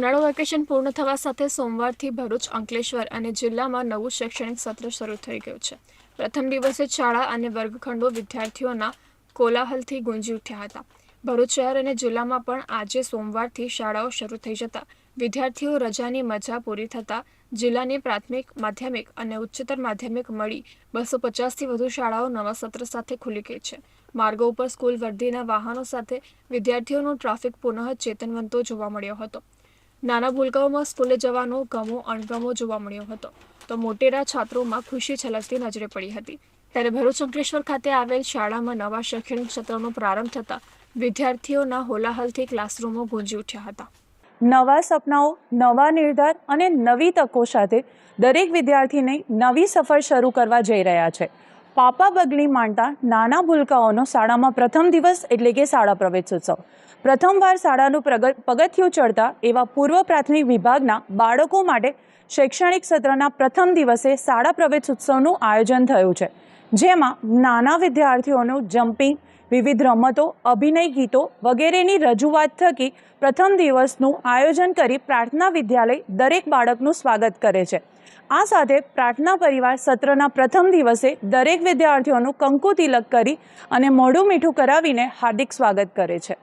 ઉનાળુ વેકેશન પૂર્ણ થવા સાથે સોમવારથી ભરૂચ, અંકલેશ્વર અને જિલ્લામાં નવું શૈક્ષણિક સત્ર શરૂ થઈ ગયું છે. પ્રથમ દિવસે શાળા અને વર્ગખંડો વિદ્યાર્થીઓના કોલાહલથી ગુંજી ઉઠ્યા હતા. ભરૂચ શહેર અને જિલ્લામાં પણ આજે સોમવારથી શાળાઓ શરૂ થઈ જતા વિદ્યાર્થીઓ રજાની મજા પૂરી થતાં જિલ્લાની પ્રાથમિક, માધ્યમિક અને ઉચ્ચતર માધ્યમિક મળી બસો પચાસથી વધુ શાળાઓ નવા સત્ર સાથે ખુલી ગઈ છે. માર્ગો ઉપર સ્કૂલ, વર્દીના વાહનો સાથે વિદ્યાર્થીઓનો ટ્રાફિક પુનઃ ચેતનવંતો જોવા મળ્યો હતો. નાના ભૂલકાઓમાં સ્કૂલે જવાનો ગમો અણગમો જોવા મળ્યો હતો. તો મોટેરા છાત્રોમાં ખુશી છલકતી નજરે પડી હતી. ત્યારે ભરૂચ અંકલેશ્વર ખાતે આવેલ શાળામાં નવા શૈક્ષણિક સત્રનો પ્રારંભ થતાં વિદ્યાર્થીઓના હોલાહલથી ક્લાસરૂમો ગુંજી ઉઠ્યા હતા. નવા સપનાઓ, નવા નિર્ધાર અને નવી તકો સાથે દરેક વિદ્યાર્થીને નવી સફર શરૂ કરવા જઈ રહ્યા છે. પાપા બગલી માંડતા નાના ભૂલકાઓનો શાળામાં પ્રથમ દિવસ એટલે કે શાળા પ્રવેશોત્સવ. પ્રથમવાર શાળાનું પગથિયું ચડતા એવા પૂર્વ પ્રાથમિક વિભાગના બાળકો માટે શૈક્ષણિક સત્રના પ્રથમ દિવસે શાળા પ્રવેશોત્સવનું આયોજન થયું છે. જેમાં નાના વિદ્યાર્થીઓનું જમ્પિંગ, વિવિધ રમતો, અભિનય ગીતો વગેરેની રજૂઆત થકી પ્રથમ દિવસનું આયોજન કરી પ્રાર્થના વિદ્યાલય દરેક બાળકનું સ્વાગત કરે છે. આ સાથે પ્રાર્થના પરિવાર સત્રના પ્રથમ દિવસે દરેક વિદ્યાર્થીઓનું કંકુ તિલક કરી અને મોઢું મીઠું કરાવીને હાર્દિક સ્વાગત કરે છે.